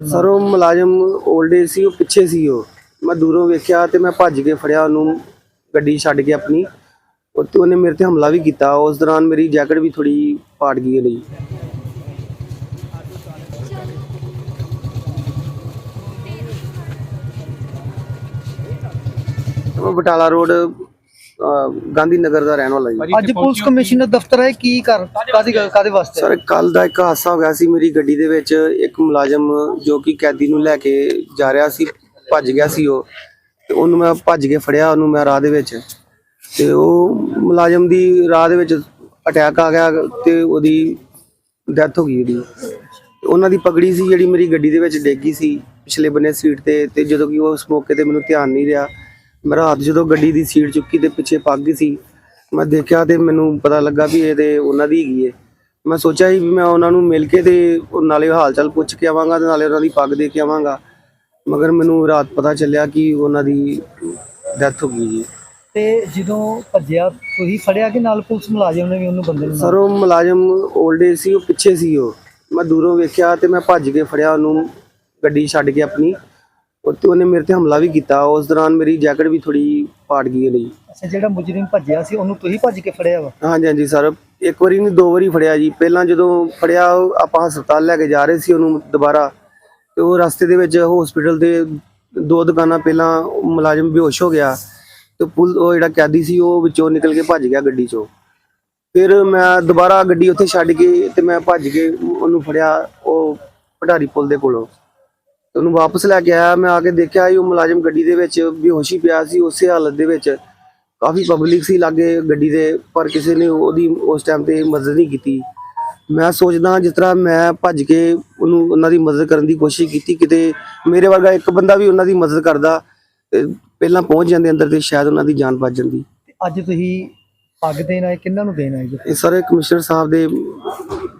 Sir, ਉਹ ਮੁਲਾਜ਼ਮ old age ਸੀ, ਉਹ ਪਿੱਛੇ ਸੀ ਉਹ। ਮੈਂ ਦੂਰੋਂ ਵੇਖਿਆ ਤੇ ਮੈਂ ਭੱਜ ਕੇ ਫੜਿਆ ਉਹਨੂੰ, ਗੱਡੀ ਛੱਡ ਕੇ ਆਪਣੀ। ਉੱਤੇ ਉਹਨੇ ਮੇਰੇ ਤੇ ਹਮਲਾ ਵੀ ਕੀਤਾ। ਉਸ ਦੌਰਾਨ ਮੇਰੀ ਜੈਕਟ ਵੀ ਥੋੜੀ ਪਾੜ ਗਈ ਉਹਦੀ। ਬਟਾਲਾ ਰੋਡ ਗਾਂਧੀ ਨਗਰ ਦਾ ਰਹਿਣ ਵਾਲਾ ਜੀ। ਅੱਜ ਪੁਲਿਸ ਕਮਿਸ਼ਨਰ ਦਫ਼ਤਰ ਹੈ ਕੀ ਕਰ ਕਾਦੀ ਕਾਦੇ ਵਾਸਤੇ? ਸਰ ਕੱਲ ਦਾ ਇੱਕ ਹਾਦਸਾ ਹੋ ਗਿਆ ਸੀ ਮੇਰੀ ਗੱਡੀ ਦੇ ਵਿੱਚ। ਇੱਕ ਮੁਲਾਜ਼ਮ ਜੋ ਕਿ ਕੈਦੀ ਨੂੰ ਲੈ ਕੇ ਜਾ ਰਿਹਾ ਸੀ ਭੱਜ ਗਿਆ ਸੀ ਉਹ। ਤੇ ਉਹਨੂੰ ਮੈਂ ਭੱਜ ਕੇ ਫੜਿਆ ਉਹਨੂੰ ਮੈਂ ਰਾਹ ਦੇ ਵਿੱਚ। ਤੇ ਉਹ ਮੁਲਾਜ਼ਮ ਦੀ ਰਾਹ ਦੇ ਵਿੱਚ ਅਟੈਕ ਆ ਗਿਆ ਤੇ ਉਹਦੀ ਡੈਥ ਹੋ ਗਈ ਉਹਦੀ। ਤੇ ਉਹਨਾਂ ਦੀ ਪਗੜੀ ਸੀ ਜਿਹੜੀ ਮੇਰੀ ਗੱਡੀ ਦੇ ਵਿੱਚ ਡੇਗੀ ਸੀ। ਪਿਛਲੇ ਬੰਨੇ ਸੀਟ ਤੇ ਤੇ ਜਦੋਂ ਕਿ ਉਸ ਮੌਕੇ ਤੇ ਮੈਨੂੰ ਧਿਆਨ ਨਹੀਂ ਰਿਹਾ ਮੇਰਾ ਹੱਥ ਜਦੋਂ ਗੱਡੀ ਦੀ ਸੀਟ ਚੁੱਕੀ ਤੇ ਪਿੱਛੇ ਪੱਗ ਸੀ ਮੈਂ ਦੇਖਿਆ ਤੇ ਮੈਨੂੰ ਪਤਾ ਲੱਗਾ ਵੀ ਇਹ ਤੇ ਉਹਨਾਂ ਦੀ ਹੈਗੀ ਏ। ਮੈਂ ਸੋਚਿਆ ਸੀ ਵੀ ਮੈਂ ਉਹਨਾਂ ਨੂੰ ਮਿਲ ਕੇ ਤੇ ਨਾਲੇ ਹਾਲ ਚਾਲ ਪੁੱਛ ਕੇ ਆਵਾਂਗਾ ਤੇ ਨਾਲੇ ਉਹਨਾਂ ਦੀ ਪੱਗ ਦੇ ਕੇ ਆਵਾਂਗਾ। ਮਗਰ ਮੈਨੂੰ ਰਾਤ ਪਤਾ ਚੱਲਿਆ ਕਿ ਉਹਨਾਂ ਦੀ ਡੈਥ ਹੋ ਗਈ ਜੀ। ਤੇ ਜਦੋਂ ਭੱਜਿਆ ਤੁਸੀਂ ਫੜਿਆ ਕਿ ਨਾਲ ਪੁਲਿਸ ਮੁਲਾਜ਼ਮ ਨੇ ਵੀ ਉਹਨੂੰ ਬੰਦੇ ਨੂੰ ਸਰ ਉਹ ਮੁਲਾਜ਼ਮ 올ਡ ਏਜ ਸੀ ਉਹ ਪਿੱਛੇ ਸੀ ਉਹ। ਮੈਂ ਦੂਰੋਂ ਵੇਖਿਆ ਤੇ ਮੈਂ ਭੱਜ ਕੇ ਫੜਿਆ ਉਹਨੂੰ ਗੱਡੀ ਛੱਡ ਕੇ ਆਪਣੀ। ਉੱਤੇ ਉਹਨੇ ਮੇਰੇ ਤੇ ਹਮਲਾ ਵੀ ਕੀਤਾ। ਉਸ ਦੌਰਾਨ ਮੇਰੀ ਜੈਕਟ ਵੀ ਥੋੜੀ ਪਾੜ ਗਈ ਉਹਦੀ ਅੱਛਾ ਜਿਹੜਾ ਮੁਜਰਮ ਭੱਜਿਆ ਸੀ ਉਹਨੂੰ ਤੁਸੀਂ ਭੱਜ ਕੇ ਫੜਿਆ ਵਾ? ਹਾਂਜੀ ਹਾਂਜੀ ਸਰ। ਇੱਕ ਵਾਰੀ ਨਹੀਂ ਦੋ ਵਾਰੀ ਫੜਿਆ ਜੀ। ਪਹਿਲਾਂ ਜਦੋਂ ਫੜਿਆ ਉਹ ਆਪਾਂ ਹਸਪਤਾਲ ਲੈ ਕੇ ਜਾ ਰਹੇ ਸੀ ਉਹਨੂੰ ਦੁਬਾਰਾ। ਤੇ ਉਹ ਰਸਤੇ ਦੇ ਵਿੱਚ ਹਸਪੀਟਲ ਦੇ ਦੋ ਦੁਕਾਨਾਂ ਪਹਿਲਾਂ ਉਹ ਮੁਲਾਜ਼ਮ ਬੇਹੋਸ਼ ਹੋ ਗਿਆ। ਤੇ ਪੁਲ ਉਹ ਜਿਹੜਾ ਕੈਦੀ ਸੀ ਉਹ ਵਿੱਚੋਂ ਨਿਕਲ ਕੇ ਭੱਜ ਗਿਆ ਗੱਡੀ ਚੋਂ। ਫਿਰ ਮੈਂ ਦੁਬਾਰਾ ਗੱਡੀ ਉੱਥੇ ਛੱਡ ਕੇ ਤੇ ਮੈਂ ਭੱਜ ਕੇ ਉਹਨੂੰ ਫੜਿਆ ਉਹ ਪਟਾਰੀ ਪੁਲ ਦੇ ਕੋਲੋਂ। ਤੇ ਉਹਨੂੰ ਵਾਪਸ ਲੈ ਕੇ ਆਇਆ। ਮੈਂ ਆ ਕੇ ਦੇਖਿਆ ਉਹ ਮੁਲਾਜ਼ਮ ਗੱਡੀ ਦੇ ਵਿੱਚ ਬੇਹੋਸ਼ੀ ਪਿਆ ਸੀ ਉਸੇ ਹਾਲਤ ਦੇ ਵਿੱਚ। ਕਾਫੀ ਪਬਲਿਕ ਸੀ ਲਾਗੇ ਗੱਡੀ ਦੇ ਪਰ ਕਿਸੇ ਨੇ ਉਹਦੀ ਉਸ ਟਾਈਮ ਤੇ ਮਦਦ ਨਹੀਂ ਕੀਤੀ। ਮੈਂ ਸੋਚਦਾ ਜਿਸ ਤਰ੍ਹਾਂ ਮੈਂ ਭੱਜ ਕੇ ਉਹਨੂੰ ਉਹਨਾਂ ਦੀ ਮਦਦ ਕਰਨ ਦੀ ਕੋਸ਼ਿਸ਼ ਕੀਤੀ। ਕਿਤੇ ਮੇਰੇ ਵਰਗਾ ਇੱਕ ਬੰਦਾ ਵੀ ਉਹਨਾਂ ਦੀ ਮਦਦ ਕਰਦਾ ਪਹਿਲਾਂ ਪਹੁੰਚ ਜਾਂਦੇ ਅੰਦਰ ਤੇ ਸ਼ਾਇਦ ਉਹਨਾਂ ਦੀ ਜਾਨ ਬਚ ਜਾਂਦੀ। ਅੱਜ ਤੁਸੀਂ ਪੱਗ ਦੇਣ ਆਏ ਕਿੰਨਾਂ ਨੂੰ ਦੇਣ ਆਏ ਜੀ? ਇਹ ਸਾਰੇ ਕਮਿਸ਼ਨਰ ਸਾਹਿਬ ਦੇ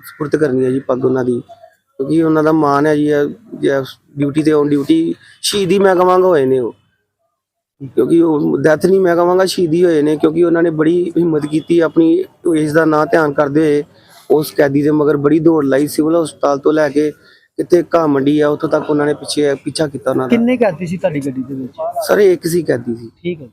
ਸਪੁਰਦ ਕਰਨੀ ਹੈ ਜੀ ਪੱਗ ਉਹਨਾਂ ਦੀ। ਕਿਉਂਕਿ ਉਹਨਾਂ ਦਾ ਮਾਣ ਹੈ ਜੀ ਡਿਊਟੀ ਤੇ ਔਨ ਡਿਊਟੀ ਸ਼ਹੀਦੀ ਮੈਂ ਕਵਾਂਗਾ ਹੋਏ ਨੇ ਉਹ। ਕਿਉਂਕਿ ਉਹ ਡੈਥ ਨਹੀਂ ਮੈਂ ਕਵਾਂਗਾ ਸ਼ਹੀਦੀ ਹੋਏ ਨੇ ਕਿਉਂਕਿ ਉਹਨਾਂ ਨੇ ਬੜੀ ਹਿੰਮਤ ਕੀਤੀ ਆਪਣੀ ਏਜ ਦਾ ਨਾਂ ਧਿਆਨ ਕਰਦੇ ਹੋਏ। ਉਸ ਕੈਦੀ ਦੇ ਮਗਰ ਬੜੀ ਦੌੜ ਲਾਈ ਸਿਵਲ ਹਸਪਤਾਲ ਤੋਂ ਲੈ ਕੇ ਕਿਤੇ ਘਾਹ ਮੰਡੀ ਆ ਉੱਥੋਂ ਤੱਕ ਉਹਨਾਂ ਨੇ ਪਿੱਛੇ ਪਿੱਛਾ ਕੀਤਾ ਉਹਨਾਂ ਦਾ। ਕਿੰਨੇ ਕਰਦੀ ਸੀ ਤੁਹਾਡੀ ਗੱਡੀ ਦੇ ਵਿੱਚ? ਸਾਰੇ ਇੱਕ ਸੀ ਕੈਦੀ ਸੀ। ਠੀਕ ਹੈ।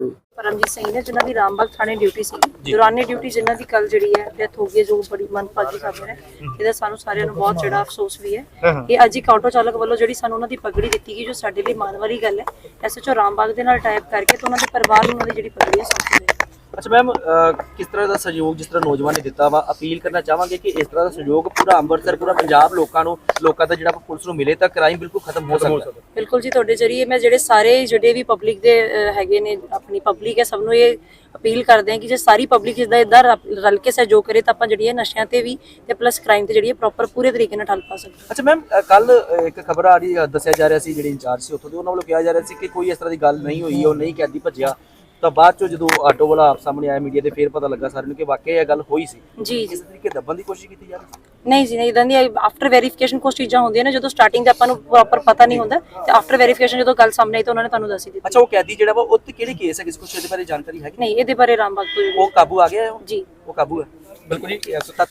ਪਰਮਜੀਤ ਸਿੰਘ ਨੇ ਜਿਨ੍ਹਾਂ ਦੀ ਰਾਮਬਾਗ ਥਾਣੇ ਡਿਊਟੀ ਸੀ। ਦੌਰਾਨੇ ਡਿਊਟੀ ਜਿਨ੍ਹਾਂ ਦੀ ਕੱਲ ਜਿਹੜੀ ਹੈ ਡੈਥ ਹੋ ਗਈ ਹੈ, ਜੋ ਬੜੀ ਮਨਪਾਗੀ ਖਬਰ ਹੈ। ਇਹਦਾ ਸਾਨੂੰ ਸਾਰਿਆਂ ਨੂੰ ਬਹੁਤ ਜਿਹੜਾ ਅਫਸੋਸ ਵੀ ਹੈ। ਇਹ ਅੱਜ ਇੱਕ ਆਟੋ ਚਾਲਕ ਵੱਲੋਂ ਜਿਹੜੀ ਸਾਨੂੰ ਉਹਨਾਂ ਦੀ ਪਗੜੀ ਦਿੱਤੀ ਗਈ ਜੋ ਸਾਡੇ ਲਈ ਮਾਣ ਵਾਲੀ ਗੱਲ ਹੈ ਐਸਐਚਓ ਰਾਮਬਾਗ ਦੇ ਨਾਲ ਟਾਈਪ ਕਰਕੇ ਤੇ ਉਹਨਾਂ ਦੇ ਪਰਿਵਾਰ ਨੂੰ ਉਹਨਾਂ ਦੀ ਜਿਹੜੀ ਪਗੜੀ ਹੈ ਸੌਂਪੀ ਅੱਛਾ ਮੈਮ ਕਿਸ ਤਰ੍ਹਾਂ ਦਾ ਸਹਿਯੋਗ ਜਿਸ ਤਰ੍ਹਾਂ ਨੌਜਵਾਨ ਨੇ ਦਿੱਤਾ ਵਾ? ਅਪੀਲ ਕਰਨਾ ਚਾਹਾਂਗੇ ਕਿ ਇਸ ਤਰ੍ਹਾਂ ਦਾ ਸਹਿਯੋਗ ਪੂਰਾ ਅੰਮ੍ਰਿਤਸਰ ਪੂਰਾ ਪੰਜਾਬ ਲੋਕਾਂ ਨੂੰ ਲੋਕਾਂ ਦਾ ਜਿਹੜਾ ਪੁਲਿਸ ਨੂੰ ਮਿਲੇ ਤਾਂ ਕ੍ਰਾਈਮ ਬਿਲਕੁਲ ਖਤਮ ਹੋ ਸਕਦਾ ਬਿਲਕੁਲ ਜੀ ਤੁਹਾਡੇ ਜਰੀਏ ਮੈਂ ਜਿਹੜੇ ਸਾਰੇ ਜਿਹੜੇ ਵੀ ਪਬਲਿਕ ਦੇ ਹੈਗੇ ਨੇ ਆਪਣੀ ਪਬਲਿਕ ਹੈ ਸਭ ਨੂੰ ਇਹ ਅਪੀਲ ਕਰਦੇ ਹਾਂ ਕਿ ਜੇ ਸਾਰੀ ਪਬਲਿਕ ਇਸਦਾ ਇਦਾਂ ਰਲ ਕੇ ਸਹਿਯੋਗ ਕਰੇ ਤਾਂ ਆਪਾਂ ਜਿਹੜੀ ਨਸ਼ਿਆਂ ਤੇ ਵੀ ਤੇ ਪਲੱਸ ਕ੍ਰਾਈਮ ਤੇ ਜਿਹੜੀ ਹੈ ਪ੍ਰੋਪਰ ਪੂਰੇ ਤਰੀਕੇ ਨਾਲ ਠੱਲ ਪਾ ਸਕਦੇ ਅੱਛਾ ਮੈਮ ਕੱਲ ਇੱਕ ਖਬਰ ਆ ਰਹੀ ਦੱਸਿਆ ਜਾ ਰਿਹਾ ਸੀ ਜਿਹੜੇ ਇੰਚਾਰਜ ਸੀ ਉੱਥੋਂ ਦੇ ਉਹਨਾਂ ਵੱਲੋਂ ਕਿਹਾ ਜਾ ਰਿਹਾ ਸੀ ਕਿ ਕੋਈ ਇਸ ਤਰ੍ਹਾਂ ਦੀ ਗੱਲ ਨਹੀਂ ਹੋਈ ਉਹ ਨਹੀਂ ਕੈਦੀ ਭੱਜਿਆ। ਤਾਂ ਬਾਅਦ ਚੋਂ ਜਦੋਂ ਆਟੋ ਵਾਲਾ ਆਪ ਸਾਹਮਣੇ ਆਇਆ ਮੀਡੀਆ ਤੇ ਫੇਰ ਪਤਾ ਲੱਗਾ ਸਾਰਿਆਂ ਨੂੰ ਕਿ ਵਾਕਿਆ ਇਹ ਗੱਲ ਹੋਈ ਸੀ। ਜੀ ਜੀ। ਇਸ ਤਰੀਕੇ ਦੱਬਣ ਦੀ ਕੋਸ਼ਿਸ਼ ਕੀਤੀ ਜਾ ਰਹੀ ਸੀ ਨਹੀਂ ਜੀ ਨਹੀਂ ਇਦਾਂ ਦੀ ਆਫਟਰ ਵੈਰੀਫਿਕੇਸ਼ਨ ਕੁਝ ਚੀਜ਼ਾਂ ਹੁੰਦੀਆਂ ਨੇ ਜਦੋਂ ਸਟਾਰਟਿੰਗ ਤੇ ਆਪਾਂ ਨੂੰ ਪ੍ਰੋਪਰ ਪਤਾ ਨਹੀਂ ਹੁੰਦਾ ਤੇ ਆਫਟਰ ਵੈਰੀਫਿਕੇਸ਼ਨ ਜਦੋਂ ਗੱਲ ਸਾਹਮਣੇ ਆਈ ਤਾਂ ਉਹਨਾਂ ਨੇ ਤੁਹਾਨੂੰ ਦੱਸ ਹੀ ਦਿੱਤੀ। ਅੱਛਾ ਉਹ ਕੈਦੀ ਜਿਹੜਾ ਵਾ ਉਹ ਤੇ ਕਿਹੜੇ ਕੇਸ ਹੈ ਕਿਸ ਕੁਛ ਇਹਦੇ ਬਾਰੇ ਜਾਣਕਾਰੀ ਹੈਗੀ? ਨਹੀਂ ਇਹਦੇ ਬਾਰੇ ਰਾਮਬਾਗ ਤੋਂ ਜਿਹੜੀ ਉਹ ਕਾਬੂ ਆ ਗਿਆ ਹੈ ਉਹ? ਜੀ। ਉਹ ਕਾਬੂ ਹੈ। ਬਿਲਕੁਲ ਜੀ